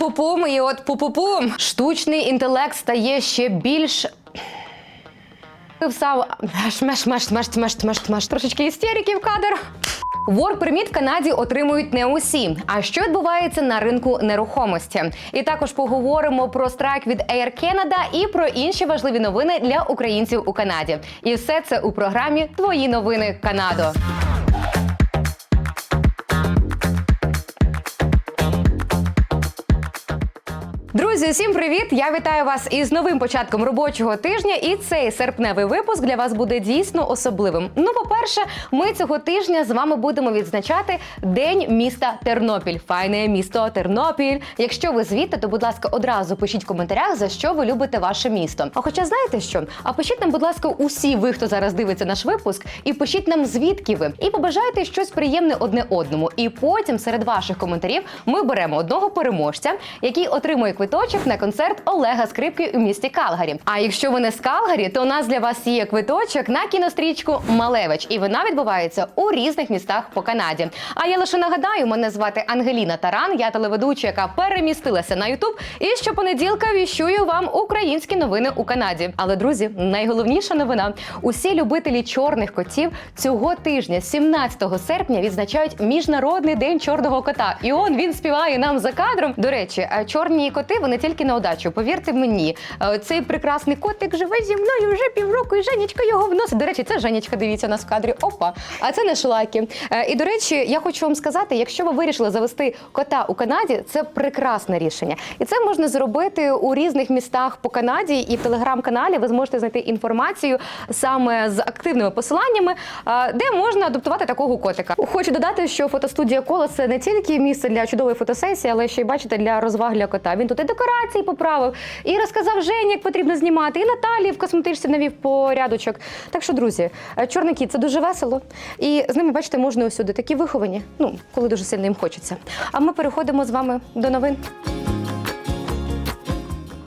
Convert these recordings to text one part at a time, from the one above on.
Пу-пу-пум, і от пу-пу-пум. Штучний інтелект стає ще більш. Меш, меш, меш, меш, меш, меш, меш. трошечки істерики в кадр. Work Permit в Канаді отримують не усі. А що відбувається на ринку нерухомості? І також поговоримо про страйк від Air Canada і про інші важливі новини для українців у Канаді. І все це у програмі Твої новини Канадо. Друзі, усім привіт! Я вітаю вас із новим початком робочого тижня. І цей серпневий випуск для вас буде дійсно особливим. Ну, по-перше, ми цього тижня з вами будемо відзначати День міста Тернопіль. Файне місто Тернопіль. Якщо ви звідти, то будь ласка, одразу пишіть в коментарях, за що ви любите ваше місто. А хоча знаєте що? А пишіть нам, будь ласка, усі ви, хто зараз дивиться наш випуск, і пишіть нам звідки ви, і побажайте щось приємне одне одному. І потім серед ваших коментарів ми беремо одного переможця, який отримує квиточок на концерт Олега Скрипки у місті Калгарі. А якщо ви не з Калгарі, то у нас для вас є квиточок на кінострічку Малевич, і вона відбувається у різних містах по Канаді. А я лише нагадаю, мене звати Ангеліна Таран, я телеведуча, яка перемістилася на Ютуб. І щопонеділка віщую вам українські новини у Канаді. Але друзі, найголовніша новина: усі любителі чорних котів цього тижня, 17 серпня, відзначають міжнародний день чорного кота. І он він співає нам за кадром. До речі, е, чорні коти вони тільки на удачу. Повірте мені, Е, цей прекрасний котик живе зі мною вже півроку, і Женечка його вносить. До речі, це Женечка. Дивіться у нас в кадрі. Опа, а це не шлаки. Е, І до речі, я хочу вам сказати, якщо ви вирішили завести кота у Канаді, це прекрасне рішення, і це можна зробити у різних містах по Канаді. І в телеграм-каналі ви зможете знайти інформацію саме з активними посиланнями, е, де можна адаптувати такого котика. Хочу додати, що фотостудія коло це не тільки місце для чудової фотосесії, але ще й бачите для розваг для кота. Він тут і декорації поправив, і розказав Жені, як потрібно знімати, і Наталі в косметичці навів порядочок. Так що, друзі, е, чорний кіт це дуже весело. І з ними, бачите, можна усюди такі виховані, ну коли дуже сильно їм хочеться. А ми переходимо з вами до новин.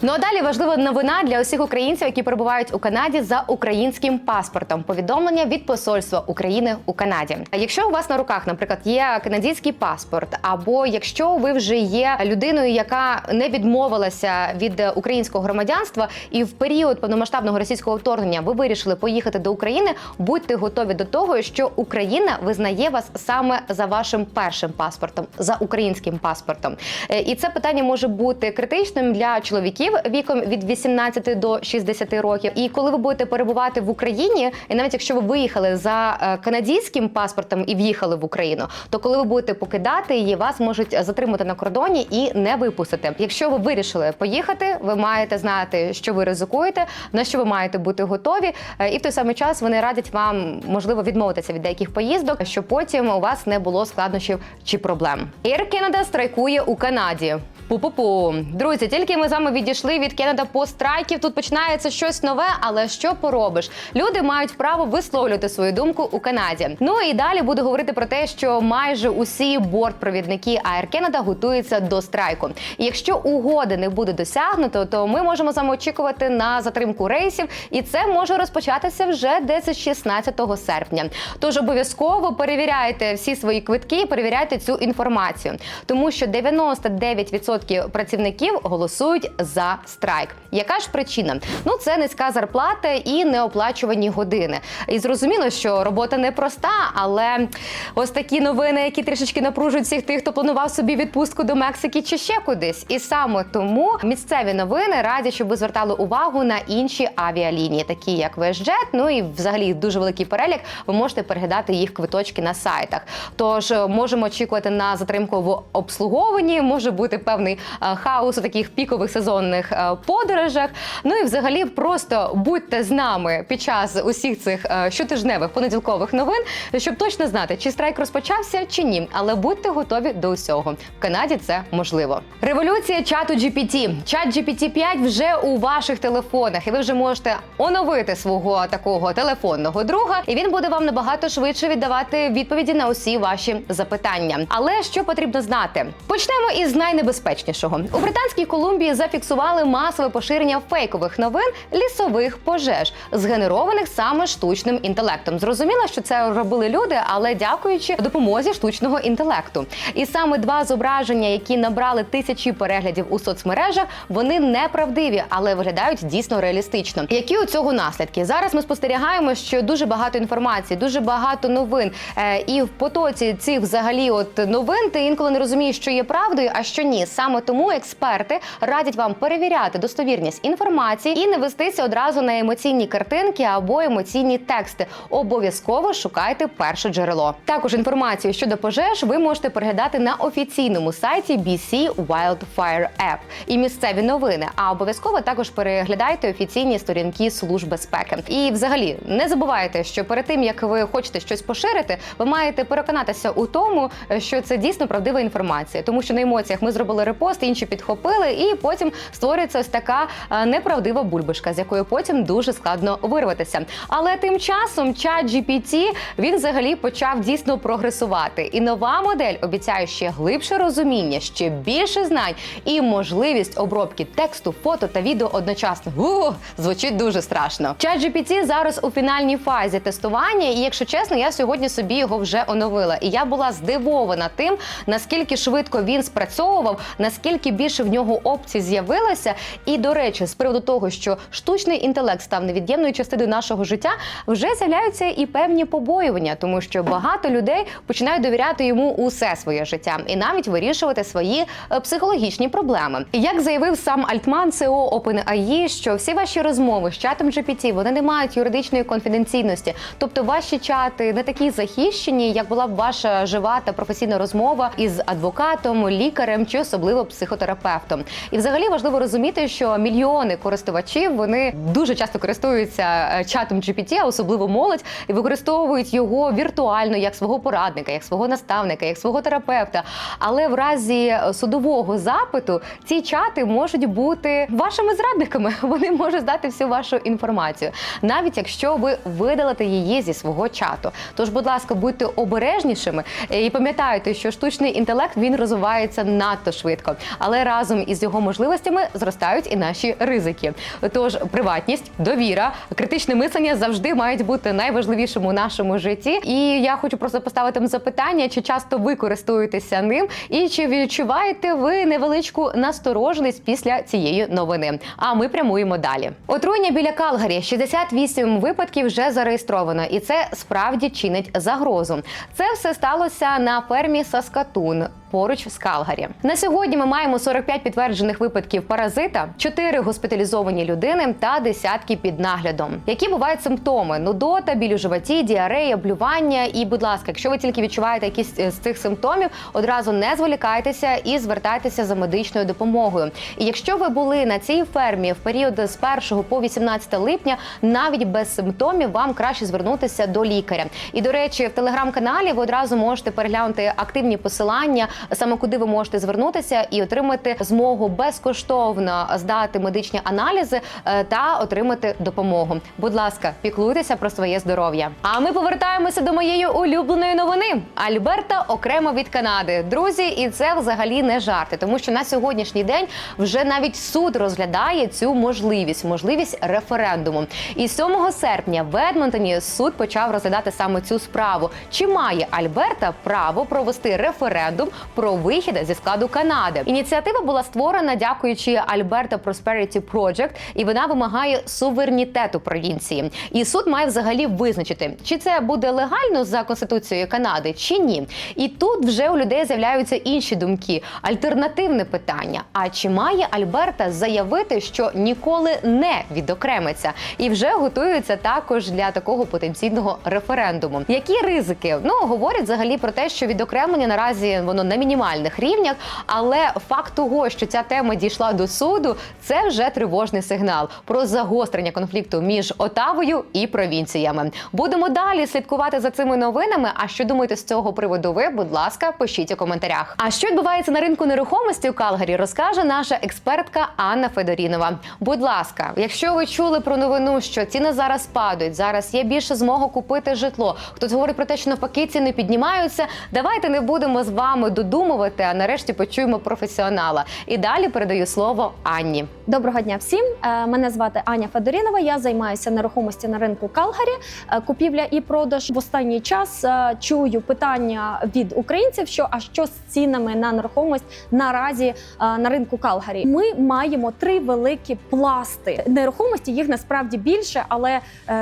Ну а далі важлива новина для усіх українців, які перебувають у Канаді за українським паспортом. Повідомлення від посольства України у Канаді. Якщо у вас на руках, наприклад, є канадський паспорт, або якщо ви вже є людиною, яка не відмовилася від українського громадянства, і в період повномасштабного російського вторгнення ви вирішили поїхати до України, будьте готові до того, що Україна визнає вас саме за вашим першим паспортом, за українським паспортом. Е, І це питання може бути критичним для чоловіків віком від 18 до 60 років. І коли ви будете перебувати в Україні, і навіть якщо ви виїхали за е, канадським паспортом і в'їхали в Україну, то коли ви будете покидати її, вас можуть затримати на кордоні і не випустити. Якщо ви вирішили поїхати, ви маєте знати, що ви ризикуєте, на що ви маєте бути готові. Е, І в той самий час вони радять вам можливо відмовитися від деяких поїздок, щоб потім у вас не було складнощів чи проблем. Air Canada страйкує у Канаді. Пу-пу-пу. Друзі, тільки ми з вами відійшли від Кеннеда по страйків. Тут починається щось нове, але що поробиш? Люди мають право висловлювати свою думку у Канаді. Ну і далі буду говорити про те, що майже усі бортпровідники Air Canada готуються до страйку. І якщо угоди не буде досягнуто, то ми можемо з вами очікувати на затримку рейсів, і це може розпочатися вже десь 16 серпня. Тож обов'язково перевіряйте всі свої квитки, перевіряйте цю інформацію, тому що 99% працівників голосують за страйк. Яка ж причина? Ну це низька зарплата і неоплачувані години. І зрозуміло, що робота непроста, але ось такі новини, які трішечки напружують всіх тих, хто планував собі відпустку до Мексики чи ще кудись. І саме тому місцеві новини раді, щоб ви звертали увагу на інші авіалінії, такі як WestJet, ну і взагалі дуже великий перелік. Ви можете переглядати їх квиточки на сайтах. Тож можемо очікувати на затримку в обслуговуванні, може бути певний е, хаос у таких пікових сезонних е, подорожах. Ну і взагалі просто будьте з нами під час усіх цих е, щотижневих понеділкових новин, щоб точно знати, чи страйк розпочався чи ні. Але будьте готові до усього. В Канаді це можливо. Революція чату GPT. Чат GPT 5 вже у ваших телефонах, і ви вже можете оновити свого такого телефонного друга, і він буде вам набагато швидше віддавати відповіді на усі ваші запитання. Але що потрібно знати? Почнемо із найнебезпечнішого. Найнебезпечнішого. У британській Колумбії зафіксували масове поширення фейкових новин лісових пожеж, згенерованих саме штучним інтелектом. Зрозуміло, що це робили люди, але дякуючи допомозі штучного інтелекту. І саме два зображення, які набрали тисячі переглядів у соцмережах, вони неправдиві, але виглядають дійсно реалістично. Які у цього наслідки? Зараз ми спостерігаємо, що дуже багато інформації, дуже багато новин. Е, і в потоці цих взагалі от новин ти інколи не розумієш, що є правдою, а що ні. Саме тому експерти радять вам перевіряти достовірність інформації і не вестися одразу на емоційні картинки або емоційні тексти. Обов'язково шукайте перше джерело. Також інформацію щодо пожеж ви можете переглядати на офіційному сайті BC Wildfire App і місцеві новини. А обов'язково також переглядайте офіційні сторінки служб безпеки. І, взагалі, не забувайте, що перед тим як ви хочете щось поширити, ви маєте переконатися у тому, що це дійсно правдива інформація, тому що на емоціях ми зробили репост, інші підхопили, і потім створюється ось така е, неправдива бульбашка, з якої потім дуже складно вирватися. Але тим часом чат GPT, він взагалі почав дійсно прогресувати. І нова модель обіцяє ще глибше розуміння, ще більше знань і можливість обробки тексту, фото та відео одночасно. Ух, звучить дуже страшно. Чат GPT зараз у фінальній фазі тестування, і якщо чесно, я сьогодні собі його вже оновила. І я була здивована тим, наскільки швидко він спрацьовував, наскільки більше в нього опцій з'явилося. І до речі, з приводу того, що штучний інтелект став невід'ємною частиною нашого життя, вже з'являються і певні побоювання, тому що багато людей починають довіряти йому усе своє життя і навіть вирішувати свої е, психологічні проблеми. Як заявив сам Альтман, СЕО OpenAI, що всі ваші розмови з чатом GPT, вони не мають юридичної конфіденційності, тобто ваші чати не такі захищені, як була б ваша жива та професійна розмова із адвокатом, лікарем чи особливо психотерапевтом. І взагалі важливо розуміти, що мільйони користувачів вони дуже часто користуються е, чатом GPT, а особливо молодь, і використовують його віртуально як свого порадника, як свого наставника, як свого терапевта. Але в разі судового запиту ці чати можуть бути вашими зрадниками. Вони можуть здати всю вашу інформацію, навіть якщо ви видалите її зі свого чату. Тож, будь ласка, будьте обережнішими і пам'ятайте, що штучний інтелект він розвивається надто швидко, але разом із його можливостями зростають і наші ризики. Тож приватність, довіра, критичне мислення завжди мають бути найважливішим у нашому житті. І я хочу просто поставити запитання, чи часто ви користуєтеся ним, і чи відчуваєте ви невеличку настороженість після цієї новини? А ми прямуємо далі. Отруєння біля Калгарі 68 випадків вже зареєстровано, і це справді чинить загрозу. Це все сталося на фермі Саскатун. Поруч з Калгарі на сьогодні ми маємо 45 підтверджених випадків паразита, 4 госпіталізовані людини та десятки під наглядом. Які бувають симптоми: нудота, біль у животі, діарея, блювання. І, будь ласка, якщо ви тільки відчуваєте якісь з цих симптомів, одразу не зволікайтеся і звертайтеся за медичною допомогою. І якщо ви були на цій фермі в період з 1 по 18 липня, навіть без симптомів, вам краще звернутися до лікаря. І до речі, в телеграм-каналі ви одразу можете переглянути активні посилання, саме куди ви можете звернутися і отримати змогу безкоштовно здати медичні аналізи е, та отримати допомогу. Будь ласка, піклуйтеся про своє здоров'я. А ми повертаємося до моєї улюбленої новини. Альберта окремо від Канади. Друзі, і це взагалі не жарти, тому що на сьогоднішній день вже навіть суд розглядає цю можливість, можливість референдуму. І 7 серпня в Едмонтоні суд почав розглядати саме цю справу. Чи має Альберта право провести референдум про вихід зі складу Канади? Ініціатива була створена дякуючи Альберта Prosperity Project, і вона вимагає суверенітету провінції. І суд має взагалі визначити, чи це буде легально за конституцією Канади, чи ні. І тут вже у людей з'являються інші думки. Альтернативне питання: а чи має Альберта заявити, що ніколи не відокремиться, і вже готуються також для такого потенційного референдуму? Які ризики? Ну говорять взагалі про те, що відокремлення наразі воно на мінімальних рівнях, але факт того, що ця тема дійшла до суду, це вже тривожний сигнал про загострення конфлікту між Отавою і провінціями. Будемо далі слідкувати за цими новинами. А що думаєте з цього приводу? Ви, будь ласка, пишіть у коментарях. А що відбувається на ринку нерухомості у Калгарі, розкаже наша експертка Анна Федорінова. Будь ласка, якщо ви чули про новину, що ціни зараз падають, зараз є більше змога купити житло. Хтось говорить про те, що навпаки ціни піднімаються. Давайте не будемо з вами додумувати додумувати, а нарешті почуємо професіонала. І далі передаю слово Анні. Доброго дня всім. Е, Мене звати Аня Федорінова. Я займаюся нерухомості на ринку Калгарі, е, купівля і продаж. В останній час е, чую питання від українців, що а що з цінами на нерухомість наразі на ринку Калгарі. Ми маємо три великі пласти нерухомості. Їх насправді більше, але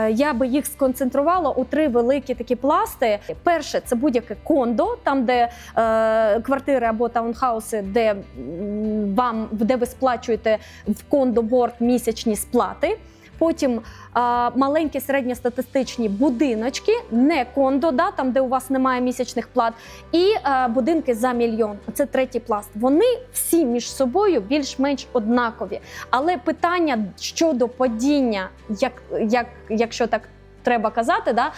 я би їх сконцентрувала у три великі такі пласти. Перше це будь-яке кондо, там де квартири або таунхауси, де вам де ви сплачуєте в кондоборд місячні сплати. Потім а, маленькі середньостатистичні будиночки, не кондо, да, там де у вас немає місячних плат, і а, будинки за мільйон. Це третій пласт. Вони всі між собою більш-менш однакові. Але питання щодо падіння, як, як, якщо так. Треба казати, да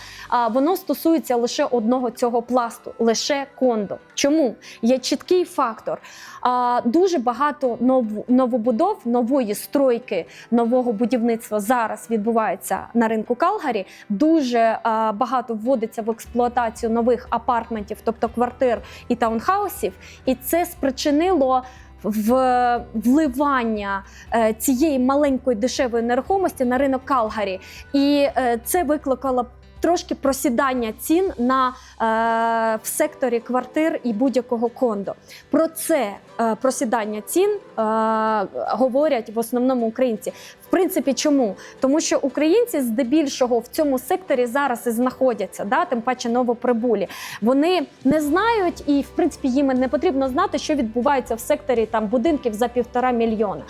воно стосується лише одного цього пласту, лише кондо. Чому є чіткий фактор? Дуже багато нов, новобудов, нової стройки, нового будівництва зараз відбувається на ринку Калгарі. Дуже багато вводиться в експлуатацію нових апартментів, тобто квартир і таунхаусів, і це спричинило. В вливання е, цієї маленької дешевої нерухомості на ринок Калгарі, і е, це викликало трошки просідання цін на е, в секторі квартир і будь-якого кондо. Про це е, просідання цін е, говорять в основному українці. В принципі, чому? Тому що українці здебільшого в цьому секторі зараз і знаходяться, да, тим паче новоприбулі. Вони не знають, і в принципі їм не потрібно знати, що відбувається в секторі там будинків за півтора мільйона.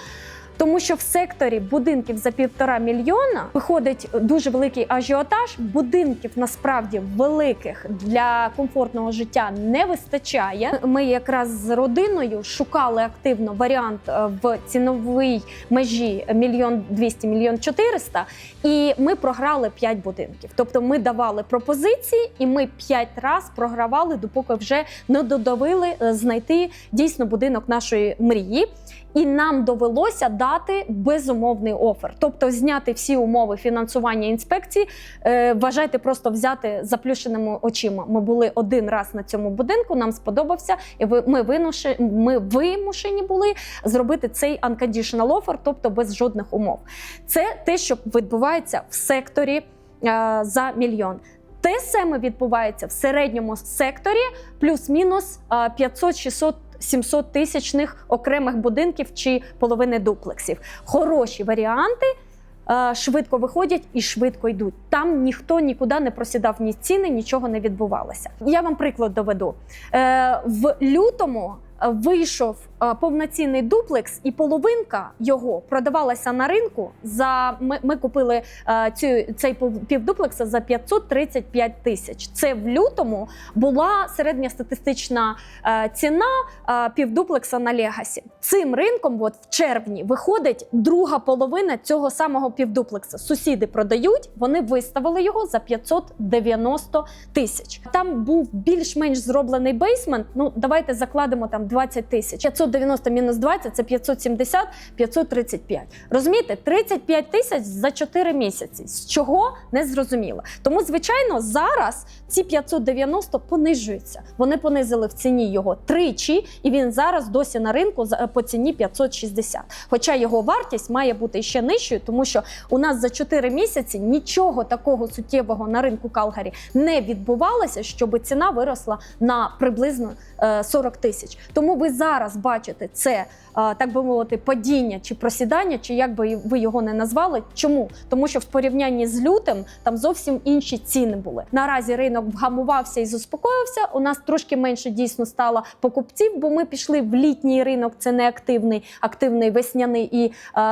Тому що в секторі будинків за півтора мільйона виходить дуже великий ажіотаж. Будинків насправді великих для комфортного життя не вистачає. Ми якраз з родиною шукали активно варіант е, в ціновій межі мільйон двісті, мільйон чотириста, і ми програли 5 будинків. Тобто ми давали пропозиції, і ми 5 разів програвали, допоки вже не додавили е, знайти дійсно будинок нашої мрії. І нам довелося дати безумовний офер, тобто зняти всі умови фінансування інспекції. Е, вважайте, просто взяти заплющеними очима. Ми були один раз на цьому будинку. Нам сподобався, і ми винуші, ми вимушені були зробити цей unconditional offer, тобто без жодних умов. Це те, що відбувається в секторі е, за мільйон. Те саме відбувається в середньому секторі, плюс-мінус е, 500-600 700 тисячних окремих будинків чи половини дуплексів. Хороші варіанти. е, Швидко виходять і швидко йдуть. Там ніхто нікуди не просідав ні ціни, нічого не відбувалося. Я вам приклад доведу. Е, В лютому вийшов повноцінний дуплекс, і половинка його продавалася на ринку. За ми, ми купили е, цю цей півдуплекса за 535 тисяч. Це в лютому була середньостатистична е, ціна е, півдуплекса на Легасі. Цим ринком, от в червні, виходить друга половина цього самого півдуплекса. Сусіди продають, вони виставили його за 590 тисяч. Там був більш-менш зроблений бейсмент. Ну давайте закладемо там 20 тисяч. 590 мінус 20 – це 570, 535. Розумієте, 35 тисяч за 4 місяці. З чого не зрозуміло. Тому, звичайно, зараз ці 590 понижуються. Вони понизили в ціні його тричі, і він зараз досі на ринку по ціні 560. Хоча його вартість має бути ще нижчою, тому що у нас за 4 місяці нічого такого суттєвого на ринку Калгарі не відбувалося, щоб ціна виросла на приблизно 40 тисяч. Тому ви зараз бачите це, е, так би мовити, падіння чи просідання, чи як би ви його не назвали. Чому? Тому що в порівнянні з лютим там зовсім інші ціни були. Наразі ринок вгамувався і заспокоївся. У нас трошки менше дійсно стало покупців, бо ми пішли в літній ринок. Це не активний, активний весняний і е,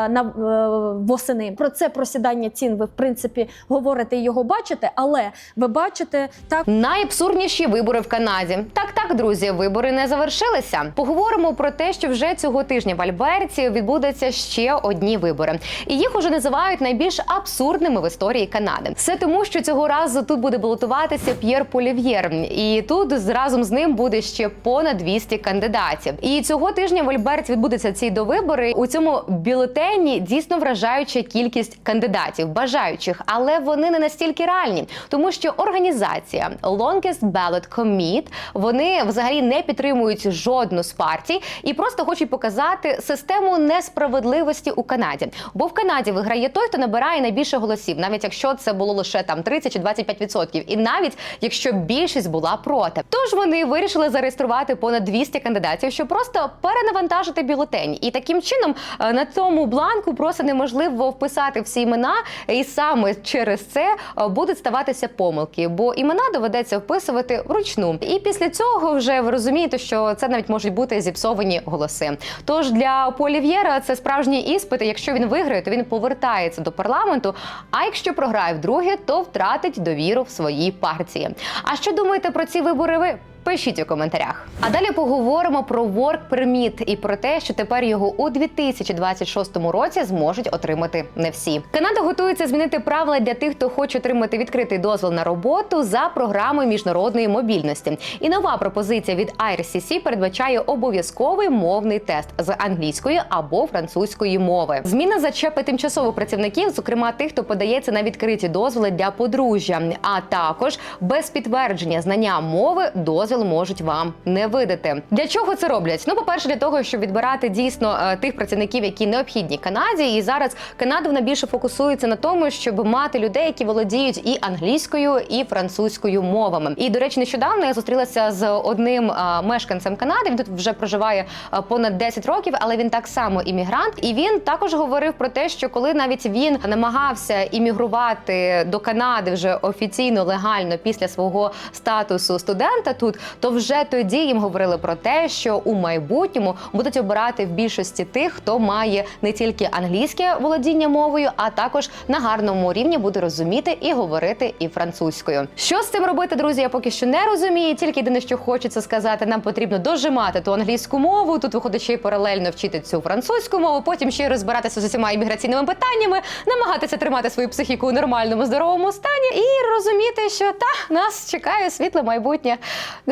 на е, восени. Про це просідання цін. Ви в принципі говорите і його бачите, але ви бачите так. Найабсурдніші вибори в Канаді. Так, так, друзі, вибори не завершилися. Поговоримо про те, що вже цього тижня в Альберті відбудуться ще одні вибори, і їх уже називають найбільш абсурдними в історії Канади. Все тому, що цього разу тут буде балотуватися П'єр Полів'єр, і тут разом з ним буде ще понад 200 кандидатів. І цього тижня в Альберті відбудуться ці довибори. У цьому бюлетені дійсно вражаюча кількість кандидатів, бажаючих, але вони не настільки реальні, тому що організація Longest Ballot Commit, вони взагалі не підтримують жодну з партій і просто хочуть показати систему несправедливості у Канаді. Бо в Канаді виграє той, хто набирає найбільше голосів, навіть якщо це було лише там 30 чи 25%. і навіть якщо більшість була проти. Тож вони вирішили зареєструвати понад 200 кандидатів, щоб просто перенавантажити бюлетень. І таким чином е, на цьому бланку просто неможливо вписати всі імена, і саме через це е, будуть ставатися помилки, бо імена доведеться вписувати вручну. І після цього вже ви розумієте, що це навіть можуть бути зіпсовані голоси. Тож для Полів'єра це справжній іспит. Якщо він виграє, то він повертається до парламенту. А якщо програє вдруге, то втратить довіру в своїй партії. А що думаєте про ці вибори? Ви? Пишіть у коментарях. А далі поговоримо про Work Permit і про те, що тепер його у 2026 році зможуть отримати не всі. Канада готується змінити правила для тих, хто хоче отримати відкритий дозвіл на роботу за програмою міжнародної мобільності. І нова пропозиція від IRCC передбачає обов'язковий мовний тест з англійської або французької мови. Зміна зачепить тимчасових працівників, зокрема тих, хто подається на відкриті дозволи для подружжя, а також без підтвердження знання мови дозвіл можуть вам не видати. Для чого це роблять? Ну, по-перше, для того, щоб відбирати дійсно е, тих працівників, які необхідні Канаді. І зараз Канада вона більше фокусується на тому, щоб мати людей, які володіють і англійською, і французькою мовами. І до речі, нещодавно я зустрілася з одним е, мешканцем Канади. Він тут вже проживає е, понад 10 років, але він так само іммігрант. І він також говорив про те, що коли навіть він намагався іммігрувати до Канади вже офіційно легально після свого статусу студента тут, то вже тоді їм говорили про те, що у майбутньому будуть обирати в більшості тих, хто має не тільки англійське володіння мовою, а також на гарному рівні буде розуміти і говорити і французькою. Що з цим робити, друзі? Я поки що не розумію. Тільки єдине, що хочеться сказати, нам потрібно дожимати ту англійську мову. Тут виходить ще й паралельно вчити цю французьку мову, потім ще й розбиратися з усіма імміграційними питаннями, намагатися тримати свою психіку у нормальному здоровому стані і розуміти, що та нас чекає світле майбутнє.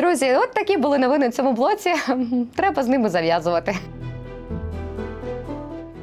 Друзі, от такі були новини в цьому блоці. Треба з ними зав'язувати.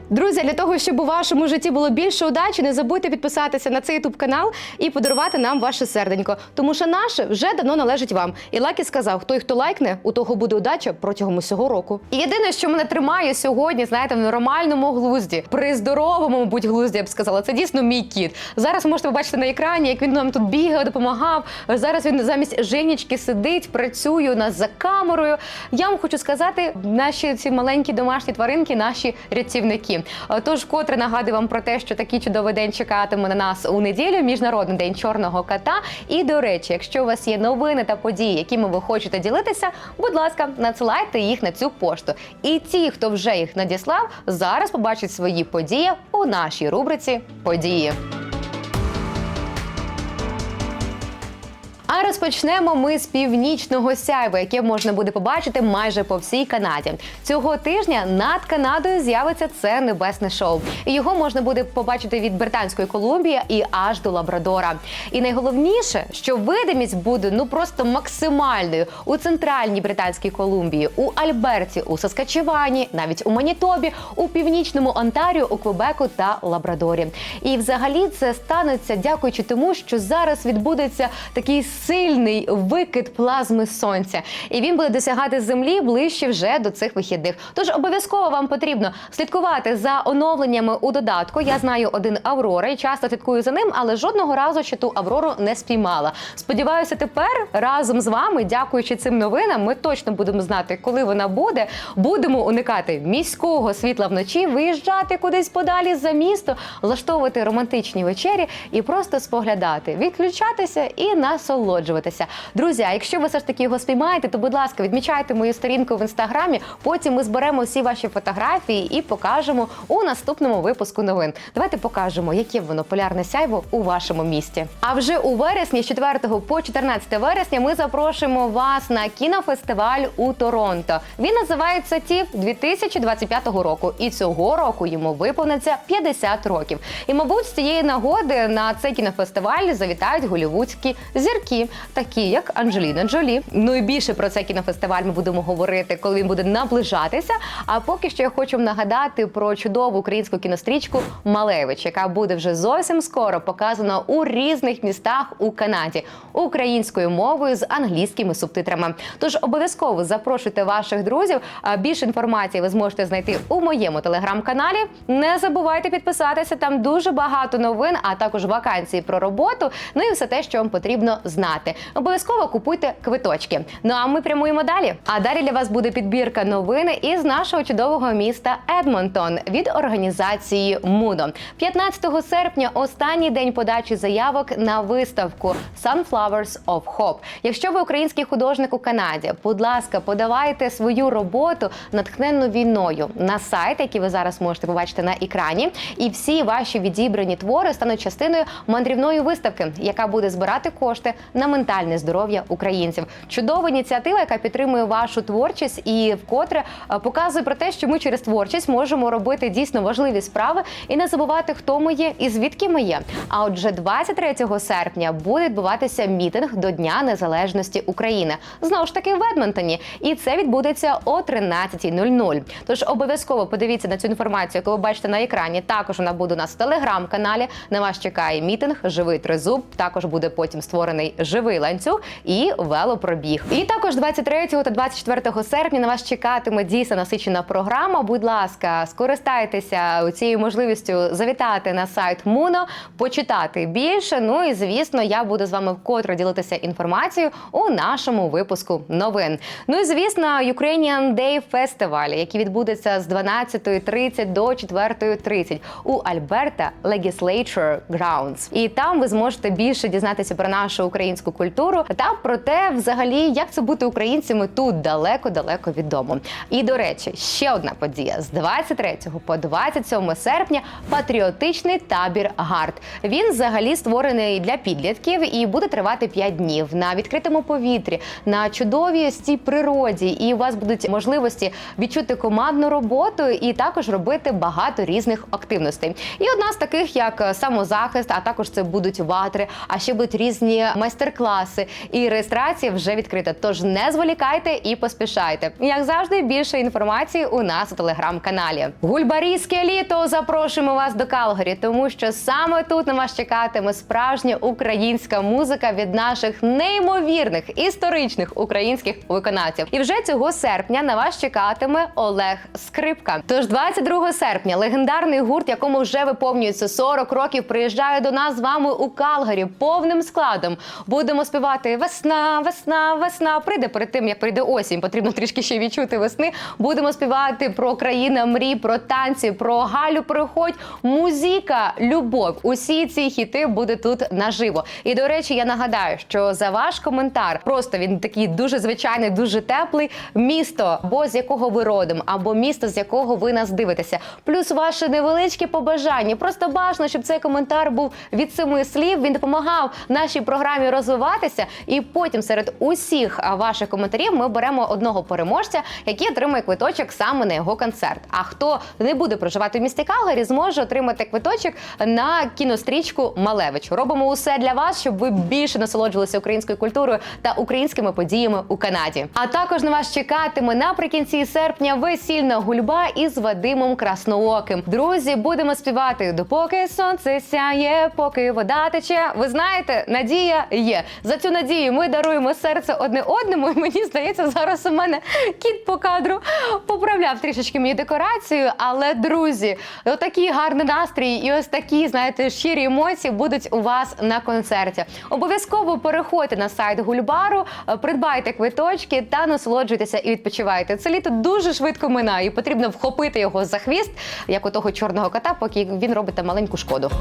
Друзі, для того, щоб у вашому житті було більше удачі, не забудьте підписатися на цей ютуб канал і подарувати нам ваше серденько. Тому що наше вже давно належить вам. І Лакі сказав: той, хто лайкне, у того буде удача протягом усього року. І єдине, що мене тримає сьогодні, знаєте, в нормальному глузді, при здоровому, мабуть, глузді, я б сказала, це дійсно мій кіт. Зараз можете побачити на екрані, як він нам тут бігав, допомагав. Зараз він замість Женічки сидить, працює у нас за камерою. Я вам хочу сказати, наші ці маленькі домашні тваринки, наші рятівники. Тож, котре нагадую вам про те, що такий чудовий день чекатиме на нас у неділю, міжнародний день чорного кота. І до речі, якщо у вас є новини та події, якими ви хочете ділитися, будь ласка, надсилайте їх на цю пошту. І ті, хто вже їх надіслав, зараз побачать свої події у нашій рубриці Події. А розпочнемо ми з північного сяйва, яке можна буде побачити майже по всій Канаді. Цього тижня над Канадою з'явиться це небесне шоу. Його можна буде побачити від Британської Колумбії і аж до Лабрадора. І найголовніше, що видимість буде ну просто максимальною у центральній британській Колумбії, у Альберті, у Саскачевані, навіть у Манітобі, у північному Онтаріо, у Квебеку та Лабрадорі. І взагалі це станеться дякуючи тому, що зараз відбудеться такий сильний викид плазми сонця, і він буде досягати землі ближче вже до цих вихідних. Тож обов'язково вам потрібно слідкувати за оновленнями у додатку. Я знаю один Аврора і часто слідкую за ним, але жодного разу ще ту Аврору не спіймала. Сподіваюся, тепер разом з вами, дякуючи цим новинам, ми точно будемо знати, коли вона буде. Будемо уникати міського світла вночі, виїжджати кудись подалі за місто, влаштовувати романтичні вечері і просто споглядати, відключатися і насолоджуватися насолоджуватися. Друзі, а якщо ви все ж таки його спіймаєте, то будь ласка, відмічайте мою сторінку в інстаграмі. Потім ми зберемо всі ваші фотографії і покажемо у наступному випуску новин. Давайте покажемо, яке воно полярне сяйво у вашому місті. А вже у вересні, з 4 по 14 вересня, ми запрошуємо вас на кінофестиваль у Торонто. Він називається TIFF 2025 року, і цього року йому виповниться 50 років. І, мабуть, з цієї нагоди на цей кінофестиваль завітають голівудські зірки, такі як Анджеліна Джолі. Ну і більше про цей кінофестиваль ми будемо говорити, коли він буде наближатися. А поки що я хочу нагадати про чудову українську кінострічку Малевич, яка буде вже зовсім скоро показана у різних містах у Канаді українською мовою з англійськими субтитрами. Тож обов'язково запрошуйте ваших друзів. А Більше інформації ви зможете знайти у моєму телеграм-каналі. Не забувайте підписатися. Там дуже багато новин, а також вакансії про роботу. Ну і все те, що вам потрібно знати. Обов'язково купуйте квиточки. Ну а ми прямуємо далі. А далі для вас буде підбірка новини із нашого чудового міста Едмонтон від організації Мудо. 15 серпня останній день подачі заявок на виставку Sunflowers of Hope. Якщо ви український художник у Канаді, будь ласка, подавайте свою роботу натхненну війною на сайт, який ви зараз можете побачити на екрані. І всі ваші відібрані твори стануть частиною мандрівної виставки, яка буде збирати кошти на ментальне здоров'я українців. Чудова ініціатива, яка підтримує вашу творчість і вкотре е, показує про те, що ми через творчість можемо робити дійсно важливі справи і не забувати, хто ми є і звідки ми є. А отже, 23 серпня буде відбуватися мітинг до Дня Незалежності України. Знову ж таки в Едмонтоні, і це відбудеться о 13.00. Тож обов'язково подивіться на цю інформацію, яку ви бачите на екрані. Також вона буде у нас в телеграм-каналі. На вас чекає мітинг, живий тризуб. Також буде потім створений живий ланцюг і велопробіг. І також 23 та 24 серпня на вас чекатиме дійсно насичена програма. Будь ласка, скористайтеся цією можливістю завітати на сайт Муно, почитати більше. Ну і звісно, я буду з вами вкотре ділитися інформацією у нашому випуску новин. Ну і звісно, Ukrainian Day Festival, який відбудеться з 12.30 до 4.30 у Альберта Legislature Grounds. І там ви зможете більше дізнатися про нашу українську культуру та про те, взагалі, як це бути українцями тут далеко-далеко від дому. І до речі, ще одна подія з 23 по 27 серпня патріотичний табір Гард. Він взагалі створений для підлітків і буде тривати 5 днів на відкритому повітрі, на чудовій стій природі. І у вас будуть можливості відчути командну роботу і також робити багато різних активностей. І одна з таких, як самозахист, а також це будуть ватри, а ще будуть різні майстер-класи. І реєстрація вже відкрита. Тож не зволікайте і поспішайте. Як завжди, більше інформації у нас у телеграм-каналі. Гульбарійське літо запрошуємо вас до Калгарі, тому що саме тут на вас чекатиме справжня українська музика від наших неймовірних історичних українських виконавців. І вже цього серпня на вас чекатиме Олег Скрипка. Тож 22 серпня легендарний гурт, якому вже виповнюється 40 років, приїжджає до нас з вами у Калгарі повним складом. Будемо співати весна, весна, весна. Прийде перед тим, як прийде осінь. Потрібно трішки ще відчути весни. Будемо співати про країна мрій, про танці, про Галю приходь, музика, любов. Усі ці хіти буде тут наживо. І до речі, я нагадаю, що за ваш коментар просто він такий дуже звичайний, дуже теплий. Місто, або з якого ви родом, або місто, з якого ви нас дивитеся. Плюс ваше невеличке побажання. Просто бажано, щоб цей коментар був від семи слів. Він допомагав нашій програмі розвиватися. І потім серед усіх ваших коментарів ми беремо одного переможця, який отримає квиточок саме на його концерт. А хто не буде проживати в місті Калгарі, зможе отримати квиточок на кінострічку Малевич. Робимо усе для вас, щоб ви більше насолоджувалися українською культурою та українськими подіями у Канаді. А також на вас чекатиме наприкінці серпня весільна гульба із Вадимом Краснооким. Друзі, будемо співати допоки сонце сяє, поки вода тече. Ви знаєте, надія. За цю надію ми даруємо серце одне одному. І мені здається, зараз у мене кіт по кадру поправляв трішечки мені декорацію. Але друзі, отакий гарний настрій і ось такі, знаєте, щирі емоції будуть у вас на концерті. Обов'язково переходьте на сайт Гульбару, придбайте квиточки та насолоджуйтеся і відпочивайте. Це літо дуже швидко минає, і потрібно вхопити його за хвіст, як у того чорного кота, поки він робить там маленьку шкоду.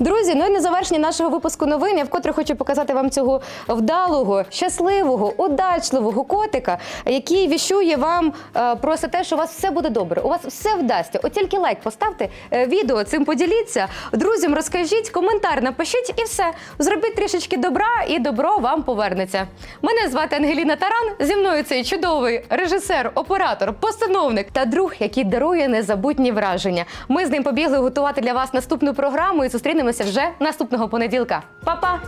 Друзі, ну і на завершення нашого випуску новин я вкотре хочу показати вам цього вдалого, щасливого, удачливого котика, який віщує вам е, про все те, що у вас все буде добре. У вас все вдасться. От тільки лайк поставте, е, відео цим поділіться, друзям розкажіть, коментар напишіть і все. Зробіть трішечки добра, і добро вам повернеться. Мене звати Ангеліна Таран. Зі мною цей чудовий режисер, оператор, постановник та друг, який дарує незабутні враження. Ми з ним побігли готувати для вас наступну програму і Зустрінемося вже наступного понеділка. Па-па!